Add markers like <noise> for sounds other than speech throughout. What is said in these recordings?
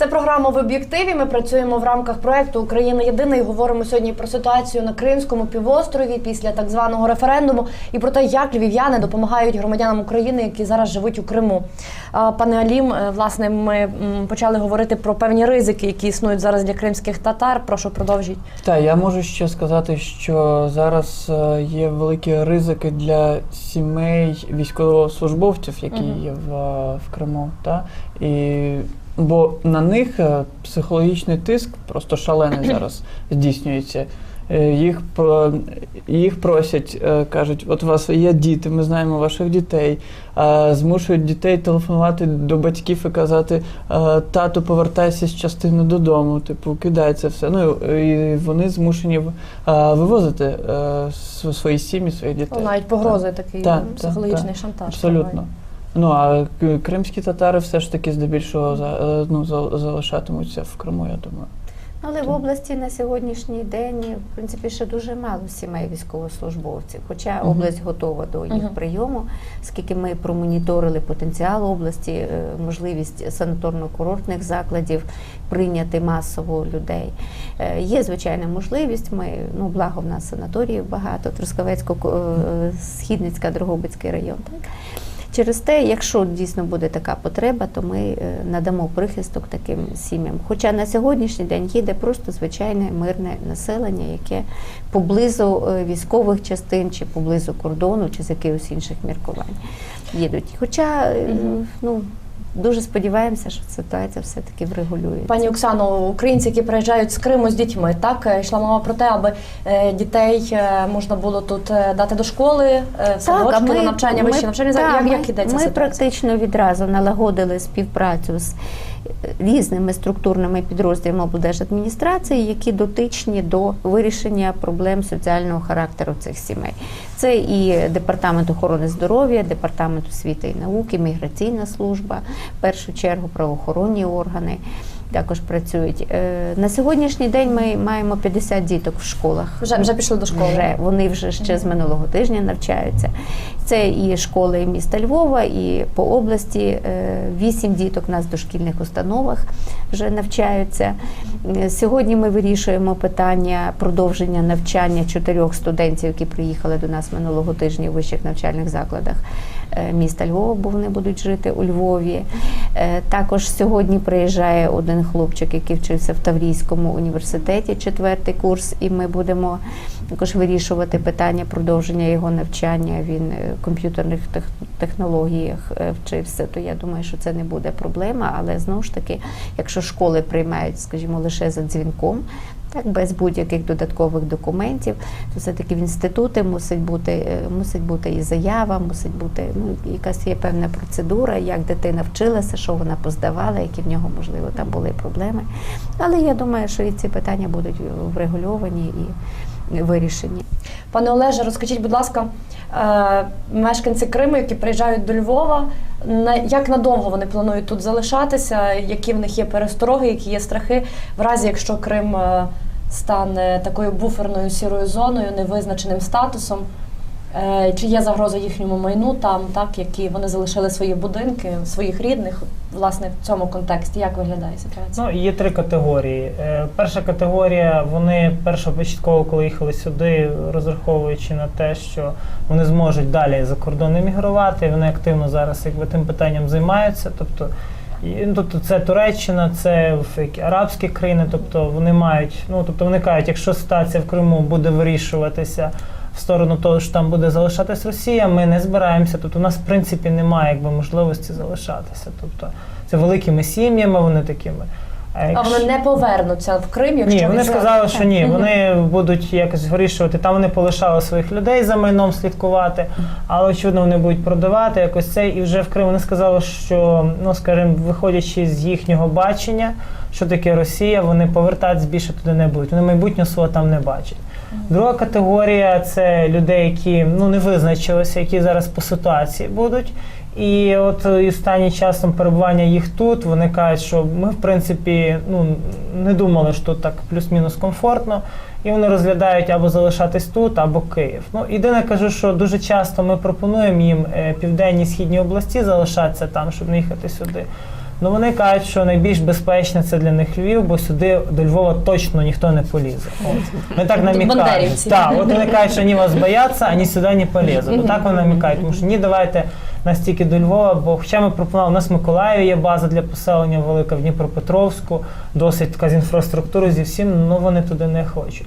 Це програма в об'єктиві. Ми працюємо в рамках проекту Україна єдина і говоримо сьогодні про ситуацію на Кримському півострові після так званого референдуму і про те, як львів'яни допомагають громадянам України, які зараз живуть у Криму. Пане Алім, е, власне, ми почали говорити про певні ризики, які існують зараз для кримських татар. Прошу продовжіть. Так, я можу ще сказати, що зараз е, є великі ризики для сімей військовослужбовців, які є в, е, в Криму. Та? І, бо на них е, психологічний тиск просто шалений зараз здійснюється. Е, Їх, їх просять, е, кажуть, от у вас є діти, ми знаємо ваших дітей. Змушують дітей телефонувати до батьків і казати, тату, повертайся з частини додому, типу, кидай це все. Ну і вони змушені вивозити свої сім'ї, своїх дітей. Навіть погрози такий Так, м, так, психологічний так. шантаж. Абсолютно. Ну а кримські татари все ж таки здебільшого е, ну, залишатимуться в Криму, я думаю. Але в області на сьогоднішній день, в принципі, ще дуже мало сімей військовослужбовців. Хоча область готова до їх прийому, скільки ми промоніторили потенціал області, е, можливість санаторно-курортних закладів прийняти масово людей. Е, Є звичайна можливість. Ми ну благо в нас санаторіїв багато, Трускавецько, Східницька, Дрогобицький район. Так. Через те, якщо дійсно буде така потреба, то ми е, надамо прихисток таким сім'ям. Хоча на сьогоднішній день їде просто звичайне мирне населення, яке поблизу е, військових частин чи поблизу кордону, чи з якихось інших міркувань їдуть. Хоча е, ну дуже сподіваємося, що ситуація все таки врегулюється. Пані Оксано, українці, які приїжджають з Криму з дітьми, так е, йшла мова про те, аби е, дітей е, можна було тут дати до школи, садочки, на навчання, вищі навчання. Та, як, як ідеться ми ситуація? практично відразу налагодили співпрацю з різними структурними підрозділами облдержадміністрації, які дотичні до вирішення проблем соціального характеру цих сімей. Це і департамент охорони здоров'я, департамент освіти і науки, міграційна служба, в першу чергу правоохоронні органи. Також працюють Е, на сьогоднішній день. Ми маємо 50 діток в школах. Вже, вже пішли до школи. Вже вони вже ще з минулого тижня навчаються. Це і школи міста Львова, і по області е, вісім діток у нас в дошкільних установах вже навчаються. Е, Сьогодні ми вирішуємо питання продовження навчання чотирьох студентів, які приїхали до нас минулого тижня у вищих навчальних закладах міста Львова, бо вони будуть жити у Львові. Також сьогодні приїжджає один хлопчик, який вчився в Таврійському університеті, четвертий курс, і ми будемо також вирішувати питання продовження його навчання. Він е, в комп'ютерних технологіях е, вчився, то я думаю, що це не буде проблема. Але знову ж таки, якщо школи приймають, скажімо, лише за дзвінком. Так, без будь-яких додаткових документів, то все-таки в інститути мусить бути, е, мусить бути і заява, мусить бути ну, якась є певна процедура, як дитина вчилася, що вона поздавала, які в нього, можливо, там були проблеми. Але я думаю, що і ці питання будуть врегульовані і вирішені. Пане Олеже, розкажіть, будь ласка, е, мешканці Криму, які приїжджають до Львова, на як надовго вони планують тут залишатися? Які в них є перестороги, які є страхи, в разі якщо Крим е, стане такою буферною сірою зоною, невизначеним статусом? Е, Чи є загроза їхньому майну там, так які вони залишили свої будинки, своїх рідних, власне, в цьому контексті? Як виглядає ситуація? Ну, є три категорії. Е, Перша категорія, вони першопочатково, коли їхали сюди, розраховуючи на те, що вони зможуть далі за кордон емігрувати, вони активно зараз якби тим питанням займаються. Тобто, ну, тобто це Туреччина, це арабські країни, тобто вони мають, ну тобто вони кажуть, якщо ситуація в Криму буде вирішуватися. В сторону того, що там буде залишатись Росія, ми не збираємося. Тобто, у нас в принципі немає якби можливості залишатися. Тобто це великими сім'ями, вони такими. А якщо- вони не повернуться в Крим, якщо ні, вони сказали, що ні, вони будуть якось вирішувати. Там вони полишали своїх людей за майном слідкувати, але очевидно вони будуть продавати якось це. І вже в Крим вони сказали, що ну скажімо, виходячи з їхнього бачення, що таке Росія, вони повертатись більше туди не будуть. Вони майбутнього свого там не бачать. Друга категорія це людей, які ну не визначилися, які зараз по ситуації будуть. І от і останнім часом перебування їх тут, вони кажуть, що ми в принципі ну не думали, що тут так плюс-мінус комфортно, і вони розглядають або залишатись тут, або Київ. Ну єдине кажу, що дуже часто ми пропонуємо їм е, південні східні області залишатися там, щоб не їхати сюди. Ну вони кажуть, що найбільш безпечне це для них Львів, бо сюди до Львова точно ніхто не полізе. От. Ми так намікають. Так, от вони кажуть, що вони вас бояться, а ні сюди не полізуть. Мгм. Отак вони намікають. Тому що ні, давайте настільки до Львова, бо хоча ми пропонували, у нас в Миколаєві є база для поселення велика, в Дніпропетровську, досить така з інфраструктурою, зі всім, але вони туди не хочуть.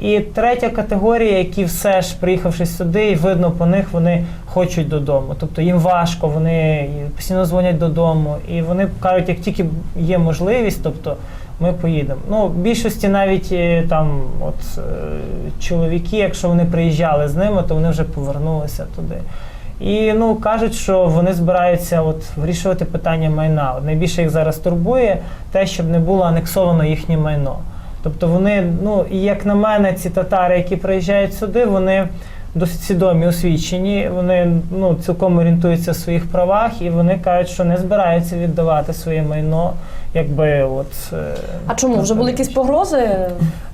І третя категорія, які все ж приїхавши сюди, і видно по них, вони хочуть додому. Тобто їм важко, вони постійно дзвонять додому, і вони кажуть, як тільки є можливість, тобто ми поїдемо. Ну, в більшості навіть е, там, от е, чоловіки, якщо вони приїжджали з ними, то вони вже повернулися туди. І ну кажуть, що вони збираються от вирішувати питання майна. Найбільше їх зараз турбує те, щоб не було анексовано їхнє майно. Тобто вони, ну і як на мене, ці татари, які приїжджають сюди, вони досить свідомі, освічені, вони ну цілком орієнтуються в своїх правах, і вони кажуть, що не збираються віддавати своє майно, якби от. е, А чому вже були якісь погрози?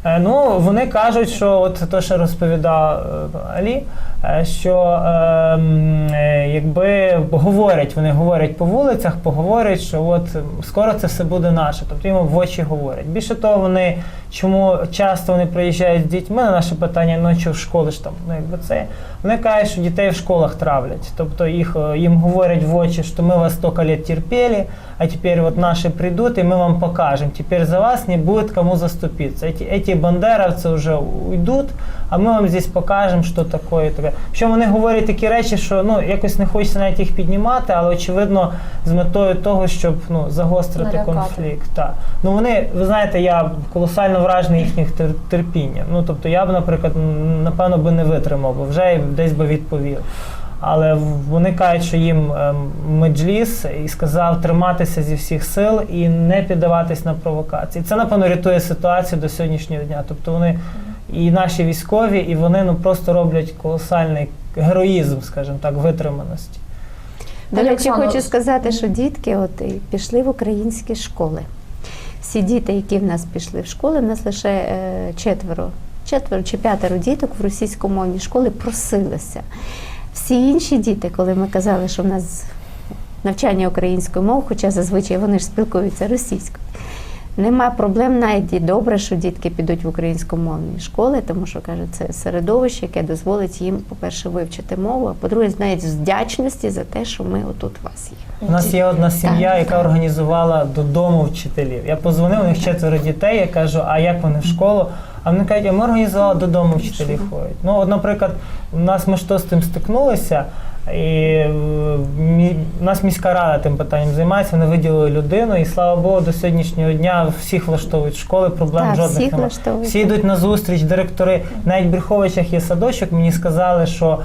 Е, Ну, вони кажуть, що от те, що розповідав е, Алі, що е, м, е, якби говорять, вони говорять по вулицях, поговорять, що от скоро це все буде наше. Тобто їм в очі говорять. Більше того, вони чому часто вони приїжджають з дітьми на наше питання ночі в школи ж там, ну якби це. Вони кажуть, що дітей в школах травлять. Тобто їх їм говорять в очі, що ми вас столько лет терпели, а теперь вот наши придут, и мы вам покажем. Теперь за вас не будет кому заступиться. Эти, эти бандеровцы уже уйдут, а ми вам здесь покажемо, що таке. і таке. Що вони говорять такі речі, що ну якось не хочеться навіть їх піднімати, але очевидно з метою того, щоб ну загострити Налякати. конфлікт. Так. Ну вони, ви знаєте, я колосально вражений їхніх тер- терпінням. Ну тобто я б, наприклад, м, напевно би не витримав, бо вже десь би відповів. Але вони кажуть, що їм ем, меджліс і сказав триматися зі всіх сил і не піддаватись на провокації. Це напевно рятує ситуацію до сьогоднішнього дня. Тобто вони і наші військові, і вони ну просто роблять колосальний героїзм, скажімо так, витриманості. До речі, хочу сказати, що дітки от пішли в українські школи. Всі діти, які в нас пішли в школи, в нас лише е, четверо, четверо чи п'ятеро діток в російськомовній школі просилися. Всі інші діти, коли ми казали, що в нас навчання української мови, хоча зазвичай вони ж спілкуються російською. Нема проблем навіть і добре, що дітки підуть в українськомовні школи, тому що кажуть, це середовище, яке дозволить їм, по-перше, вивчити мову, а по-друге, навіть з вдячності за те, що ми отут у вас є. У нас є одна сім'я, яка організувала додому вчителів. Я позвонив, у них четверо дітей. Я кажу, а як вони в школу? А вони кажуть, а ми організували додому вчителі ходять. Ну, от, наприклад, у нас ми ж то з тим стикнулися, і е, мі- у нас міська рада тим питанням займається, вони виділили людину, і слава Богу, до сьогоднішнього дня всіх влаштовують школи, проблем Так, жодних всіх немає. влаштовують. Всі йдуть на зустріч, директори. Навіть в Брюховичах є садочок, мені сказали, що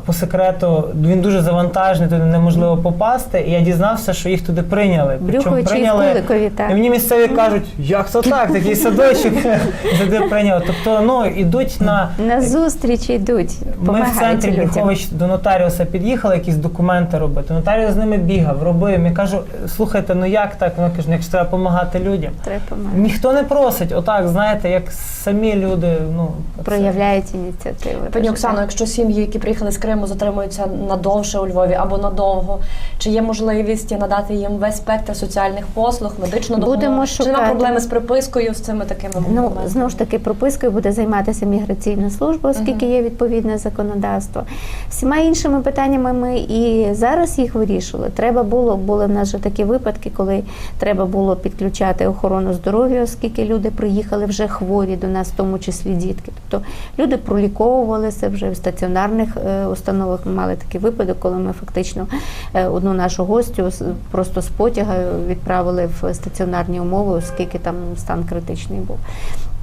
по секрету він дуже завантажений, туди неможливо попасти. І я дізнався, що їх туди прийняли. І в Куликові, так. І мені місцеві кажуть, як то так, такий садочок <laughs> туди прийняли. Тобто, ну ідуть на На зустрічі йдуть, ми в центрі. Брюхович до нотаріуса під'їхали, якісь документи робити. Нотаріус з ними бігав, робив. Я кажу, слухайте, ну як так? Вони кажуть, «Ну, якщо треба допомагати людям. Треба допомагати. Ніхто не просить, отак, знаєте, як самі люди, ну Проявляють ініціативу. Пані Оксано, якщо сім'ї, які приїхали з Криму, затримуються надовше у Львові або надовго, чи є можливість надати їм весь спектр соціальних послуг, медичну допомогу? Будемо Чи нема проблеми з припискою з цими такими Ну, знову ж таки, пропискою буде займатися міграційна служба, оскільки є відповідне законодавство. Всіма іншими питаннями ми і зараз їх вирішували. Треба було, були в нас вже такі випадки, коли треба було підключати охорону здоров'я, оскільки люди приїхали вже хворі до нас, в тому числі дітки. Тобто люди проліковувалися вже в стаціонарних е, установах. Ми мали такий випадок, коли ми фактично е, одну нашу гостю просто з потяга відправили в стаціонарні умови, оскільки там стан критичний був.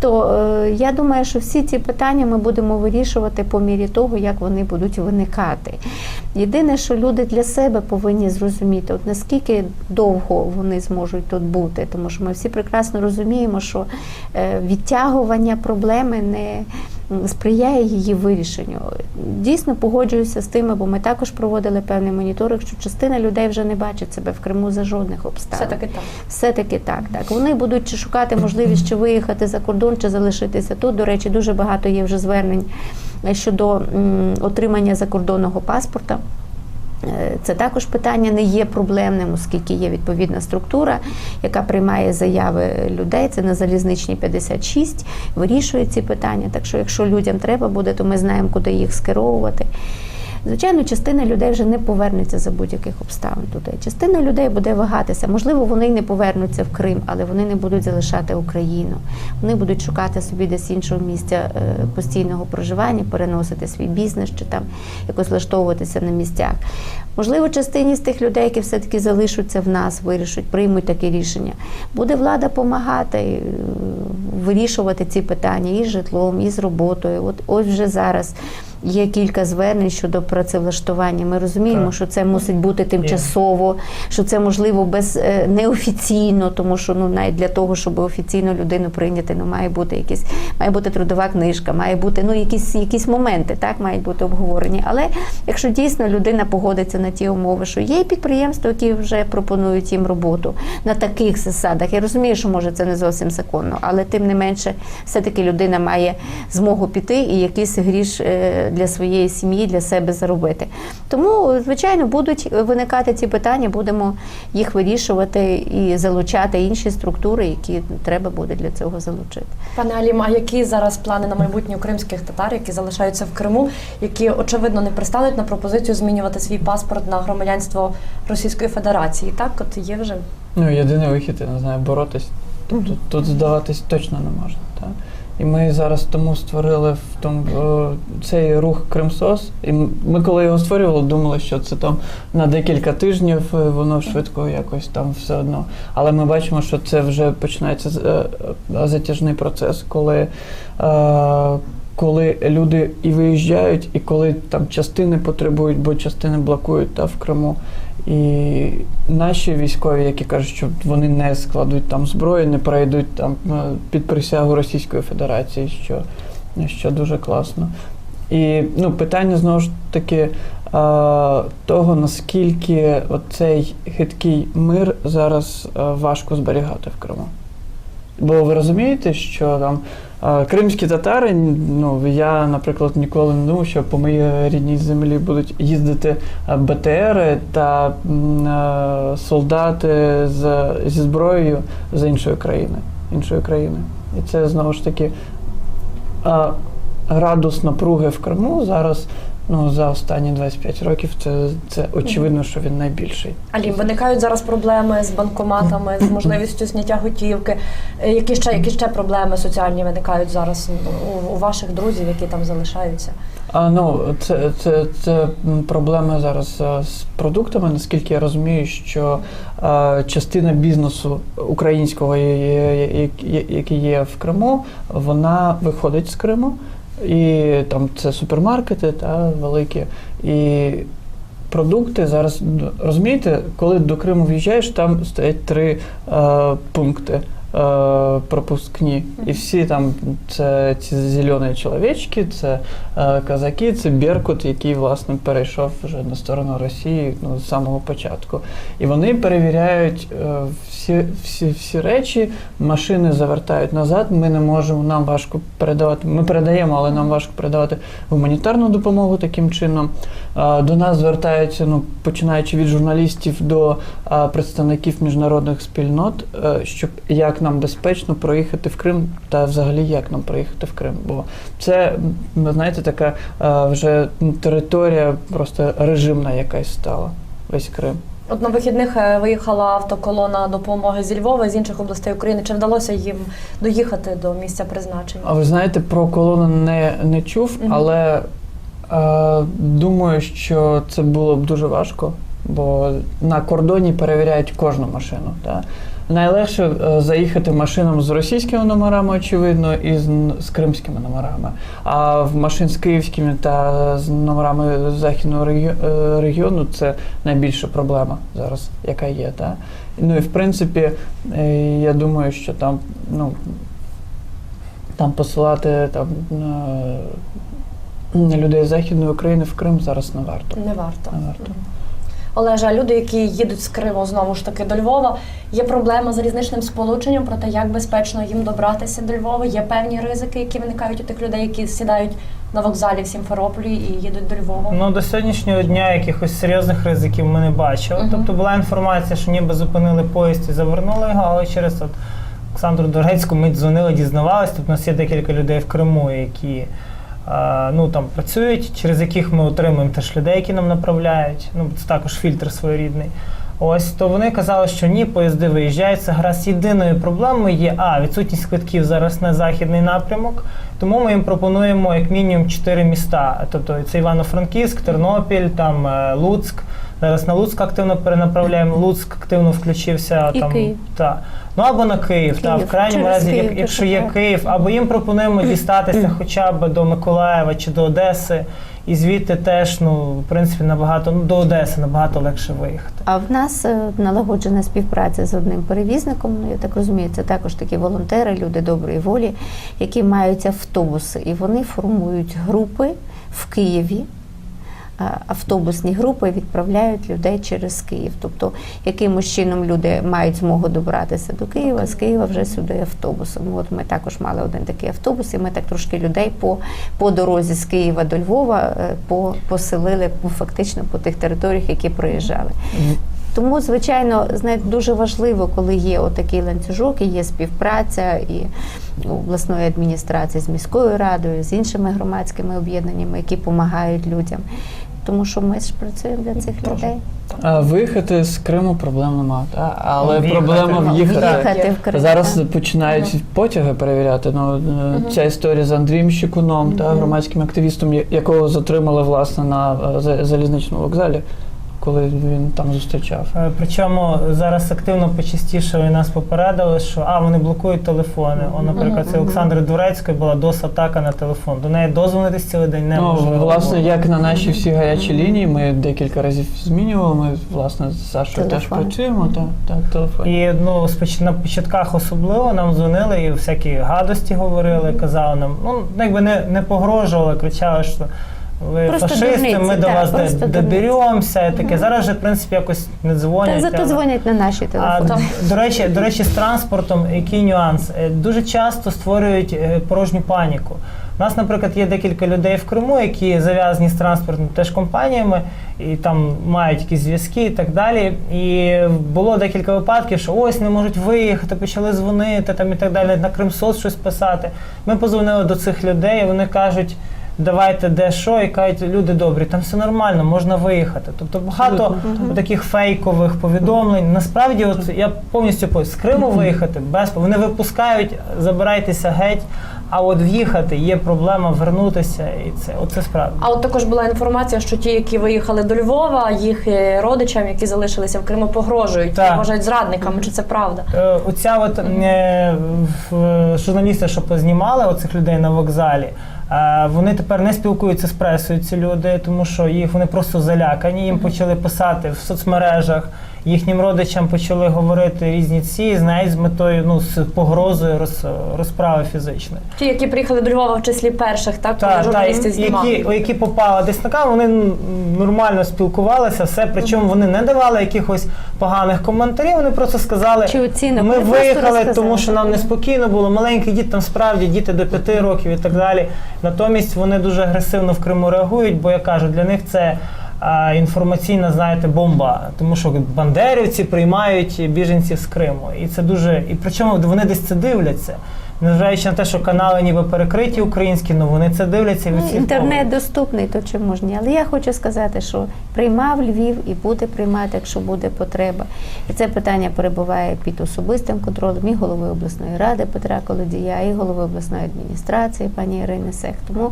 То е, я думаю, що всі ці питання ми будемо вирішувати по мірі того, як вони будуть виникати. Єдине, що люди для себе повинні зрозуміти, от наскільки довго вони зможуть тут бути, тому що ми всі прекрасно розуміємо, що е, відтягування проблеми не сприяє її вирішенню. Дійсно погоджуюся з тими, бо ми також проводили певний моніторинг, що частина людей вже не бачить себе в Криму за жодних обставин. Все таки так. Все-таки так, так. Вони будуть чи шукати можливість чи виїхати за кордон, чи залишитися тут. До речі, дуже багато є вже звернень е, щодо м, отримання закордонного паспорта. Е, Це також питання не є проблемним, оскільки є відповідна структура, яка приймає заяви людей. Це на залізничній 56, вирішує ці питання. Так що, якщо людям треба буде, то ми знаємо, куди їх скеровувати. Звичайно, частина людей вже не повернеться за будь-яких обставин туди. Частина людей буде вагатися. Можливо, вони не повернуться в Крим, але вони не будуть залишати Україну. Вони будуть шукати собі десь іншого місця е, постійного проживання, переносити свій бізнес чи там якось влаштовуватися на місцях. Можливо, частині з тих людей, які все-таки залишаться в нас, вирішать, приймуть таке рішення. Буде влада допомагати вирішувати ці питання і з житлом, і з роботою. От ось вже зараз. Є кілька звернень щодо працевлаштування. Ми розуміємо, Так. що це мусить бути тимчасово, що це можливо без е, неофіційно, тому що ну навіть для того, щоб офіційно людину прийняти, ну має бути якісь, має бути трудова книжка, має бути ну якісь якісь моменти, так мають бути обговорені. Але якщо дійсно людина погодиться на ті умови, що є підприємства, які вже пропонують їм роботу на таких засадах. Я розумію, що може це не зовсім законно, але тим не менше, все-таки людина має змогу піти і якийсь гріш е, для своєї сім'ї, для себе заробити. Тому, звичайно, будуть виникати ці питання, будемо їх вирішувати і залучати інші структури, які треба буде для цього залучити. Пане Алім, а які зараз плани на майбутнє кримських татар, які залишаються в Криму, які очевидно не пристануть на пропозицію змінювати свій паспорт на громадянство Російської Федерації? Так, от є вже Ну, єдиний вихід, я не знаю, боротись. Тобто тут здаватись точно не можна. Так? І ми зараз тому створили в тому е, цей рух Кримсос. І ми, коли його створювали, думали, що це там на декілька тижнів е, воно швидко якось там все одно. Але ми бачимо, що це вже починається е, затяжний процес, коли. Коли люди і виїжджають, і коли там частини потребують, бо частини блокують та в Криму. І наші військові, які кажуть, що вони не складуть там зброю, не перейдуть там е, під присягу Російської Федерації, що, що дуже класно. І ну, питання знову ж таки е, того, наскільки цей хиткий мир зараз е, важко зберігати в Криму. Бо ви розумієте, що там кримські татари, ну я, наприклад, ніколи не думав, що по моїй рідній землі будуть їздити БТР БТРи та е, солдати з, зі зброєю з іншої країни. Іншої країни. І це знову ж таки е, градус напруги в Криму зараз. Ну, за останні 25 років це, це очевидно, що він найбільший. Алім, виникають зараз проблеми з банкоматами, з можливістю зняття готівки. Е, Які ще які ще проблеми соціальні виникають зараз у, у ваших друзів, які там залишаються? А ну це, це, це проблема зараз з продуктами. Наскільки я розумію, що а, частина бізнесу українського, який є в Криму, вона виходить з Криму, і там це супермаркети та великі. І продукти зараз розумієте, коли до Криму в'їжджаєш, там стоять три е, пункти. е, Пропускні, і всі там це ці зелені чоловічки, це е, казаки, це Беркут, який власне перейшов вже на сторону Росії ну, з самого початку. І вони перевіряють е, всі, всі, всі речі, машини завертають назад. Ми не можемо, нам важко передавати. Ми передаємо, але нам важко передавати гуманітарну допомогу таким чином. До нас звертаються, ну починаючи від журналістів до представників міжнародних спільнот, е, щоб як нам безпечно проїхати в Крим, та взагалі як нам проїхати в Крим. Бо це, знаєте, така е, вже територія просто режимна якась стала. Весь Крим. От на вихідних е, виїхала автоколона допомоги зі Львова з інших областей України. Чи вдалося їм доїхати до місця призначення? А ви знаєте, про колону не, не чув, Мгм. але е, думаю, що це було б дуже важко, бо на кордоні перевіряють кожну машину. Та? Найлегше е, заїхати машинам з російськими номерами, очевидно, і з, з кримськими номерами. А в машин з київськими та з номерами західного е, регіону це найбільша проблема зараз, яка є. Та? Ну і в принципі, е, я думаю, що там, ну, там посилати там, людей з Західної України в Крим зараз не варто. Не варто. Не варто. Олеже, а люди, які їдуть з Криму знову ж таки до Львова, є проблема з залізничним сполученням про те, як безпечно їм добратися до Львова. Є певні ризики, які виникають у тих людей, які сідають на вокзалі в Сімферополі і їдуть до Львова? Ну до сьогоднішнього дня якихось серйозних ризиків ми не бачили. Мгм. Тобто була інформація, що ніби зупинили поїзд і завернули його, але через от Олександру Доргецьку ми дзвонили, дізнавалися. Тобто у нас є декілька людей в Криму, які ну, там працюють, через яких ми отримуємо теж людей, які нам направляють. Ну, це також фільтр своєрідний. Ось то вони казали, що ні, поїзди виїжджають. Це гаразд. Єдиною проблемою є а відсутність квитків зараз на західний напрямок. Тому ми їм пропонуємо як мінімум чотири міста. Тобто це Івано-Франківськ, Тернопіль, там е, Луцьк. Зараз на Луцьк активно перенаправляємо. Луцьк активно включився І там. Київ. Та. Ну або на Київ, та, в крайньому Через разі, як- якщо є Київ, або їм пропонуємо дістатися хоча б до Миколаєва чи до Одеси, і звідти теж, ну, в принципі, набагато ну, до Одеси набагато легше виїхати. А в нас е, налагоджена співпраця з одним перевізником. Ну я так розумію, це також такі волонтери, люди доброї волі, які мають автобуси, і вони формують групи в Києві. А, Автобусні групи відправляють людей через Київ. Тобто, якимось чином люди мають змогу добратися до Києва, з Києва вже сюди автобусом. От ми також мали один такий автобус, і ми так трошки людей по, по дорозі з Києва до Львова е, по, поселили фактично по тих територіях, які проїжджали. Тому, звичайно, знаєте, дуже важливо, коли є отакий ланцюжок і є співпраця і обласної адміністрації з міською радою, з іншими громадськими об'єднаннями, які допомагають людям. Тому що ми ж працюємо для цих Дуже. людей. А Виїхати з Криму проблем нема, та? але В'їхати. проблема в'їхати. В'їхати в Крим. Зараз так. починають потяги перевіряти. Ну, е, Ця історія з Андрієм Щекуном та громадським активістом, якого затримали власне на е, за- залізничному вокзалі, коли він там зустрічав. Е, Причому зараз активно почастішали нас попередили, що а вони блокують телефони. О, наприклад, це Олександри Дурецької була дос-атака на телефон. До неї дозвонитись цілий день Ну, власне, як на наші всі гарячі лінії, ми декілька разів змінювали. Ми власне з Сашою теж працюємо. Так, так, телефон. І ну, споч- на початках особливо нам дзвонили і всякі гадості говорили, казали нам, ну якби не, не погрожували, кричали, що ви Просто фашисти, дурниці, ми до так, вас просто доберемося. Таке. Зараз же, в принципі, якось не дзвонять. Та зато дзвонять на наші А, телефони. до речі, до речі, з транспортом який нюанс? Е, Дуже часто створюють е, порожню паніку. У нас, наприклад, є декілька людей в Криму, які зав'язані з транспортними теж компаніями, і там мають якісь зв'язки і так далі. І було декілька випадків, що ось не можуть виїхати, почали дзвонити там і так далі, на Кримсоц щось писати. Ми позвонили до цих людей, і вони кажуть. Давайте де що, і кажуть, люди добрі, там все нормально, можна виїхати. Тобто багато таких фейкових повідомлень. Насправді, от я повністю по з Криму виїхати без вони випускають, забирайтеся геть. А от в'їхати є проблема вернутися, і це оце справді. А от також була інформація, що ті, які виїхали до Львова, їх е, родичам, які залишилися в Криму, погрожують, їх вважають зрадниками. Чи це правда? Е, Оця от е, журналісти, що познімали оцих людей на вокзалі, вони тепер не спілкуються з пресою, ці люди, тому що їх вони просто залякані. Їм почали писати в соцмережах. Їхнім родичам почали говорити різні ці, знають, з метою ну з погрозою роз, розправи фізичної. Ті, які приїхали до Львова в числі перших, так Та, та, журналісти і- знімали. які, які попали десь на вони нормально спілкувалися, все. Причому вони не давали якихось поганих коментарів. Вони просто сказали, Чи оцінок? ми виїхали, тому що нам неспокійно було. Маленький діти, там справді діти до п'яти років і так далі. Натомість вони дуже агресивно в Криму реагують, бо я кажу, для них це. Інформаційна, знаєте, бомба, тому що бандерівці приймають біженців з Криму, і це дуже і причому вони десь це дивляться, незважаючи на те, що канали ніби перекриті українські, ну вони це дивляться Ну, інтернет доступний, то чи можна. Але я хочу сказати, що приймав Львів і буде приймати, якщо буде потреба. І це питання перебуває під особистим контролем і голови обласної ради Петра Колодія, і голови обласної адміністрації пані Ірини Сех. Тому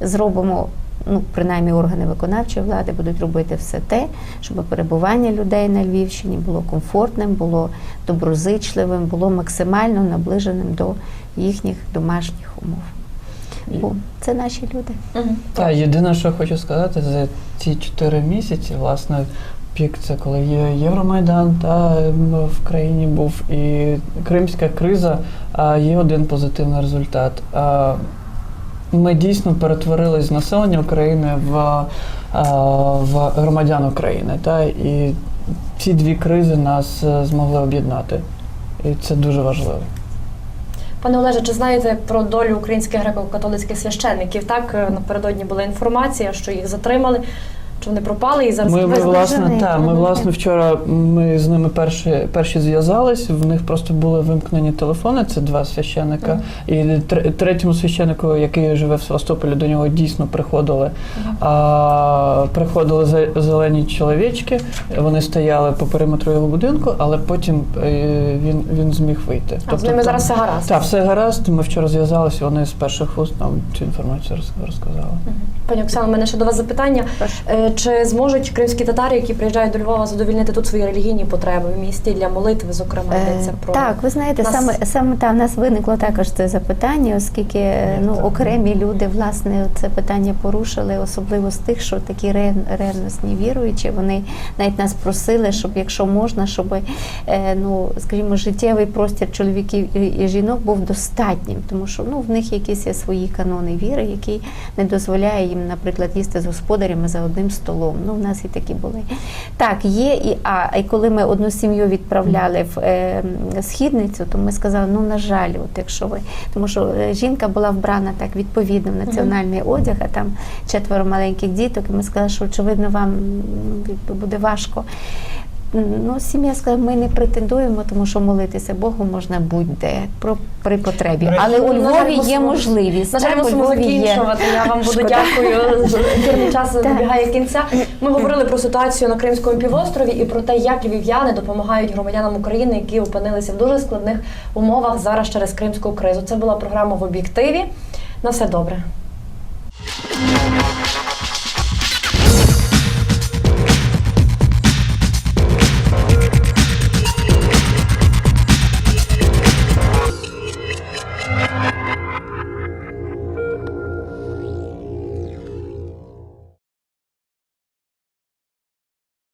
зробимо. Ну, принаймні органи виконавчої влади будуть робити все те, щоб перебування людей на Львівщині було комфортним, було доброзичливим, було максимально наближеним до їхніх домашніх умов. Бо це наші люди. Та єдине, що хочу сказати, за ці чотири місяці, власне, пік це коли є Євромайдан та ем, в країні був і кримська криза. А є один позитивний результат. Ми дійсно перетворились з населення України в, в громадян України. Та, і ці дві кризи нас е, змогли об'єднати. І це дуже важливо. Пане Олеже, чи знаєте про долю українських греко-католицьких священників? Так е, напередодні була інформація, що їх затримали, що вони пропали і зараз Ми, ми власне, та, ми власне вчора ми з ними перші, перші зв'язались. В них просто були вимкнені телефони. Це два священника. І тр- третьому священнику, який живе в Севастополі, до нього дійсно приходили. А, приходили зе- зелені чоловічки. Вони стояли по периметру його будинку, але потім е, він, він зміг вийти. А з ними там- зараз все гаразд. Так, все гаразд. Ми вчора зв'язалися. Вони з перших уст нам цю інформацію роз- розказали. Пані Оксано, у мене ще до вас запитання. Прошу. Чи зможуть кримські татари, які приїжджають до Львова, задовільнити тут свої релігійні потреби в місті для молитви, зокрема Е, йдеться про Так, ви знаєте, Нас- саме саме та в нас виникло також це запитання, оскільки е, ну окремі люди власне це питання порушили, особливо з тих, що такі ревностні віруючі. Вони навіть нас просили, щоб якщо можна, щоб е, ну скажімо, життєвий простір чоловіків і жінок був достатнім, тому що ну в них якісь є свої канони віри, які не дозволяє їм, наприклад, їсти з господарями за одним столом. Ну, в нас і такі були. Так, є і а, і коли ми одну сім'ю відправляли в е, східницю, то ми сказали, ну на жаль, от якщо ви, тому що е, жінка була вбрана так відповідно в національний одяг, а там четверо маленьких діток, і ми сказали, що очевидно вам буде важко. Ну, сім'я сказала, ми не претендуємо, тому що молитися Богу можна будь-де про при потребі. Але у Львові є можливість. На жаль, мусимо закінчувати. Я вам буду дякую. Ефірний час добігає кінця. Ми говорили про ситуацію на Кримському півострові і про те, як львів'яни допомагають громадянам України, які опинилися в дуже складних умовах зараз через кримську кризу. Це була програма в об'єктиві. На все добре.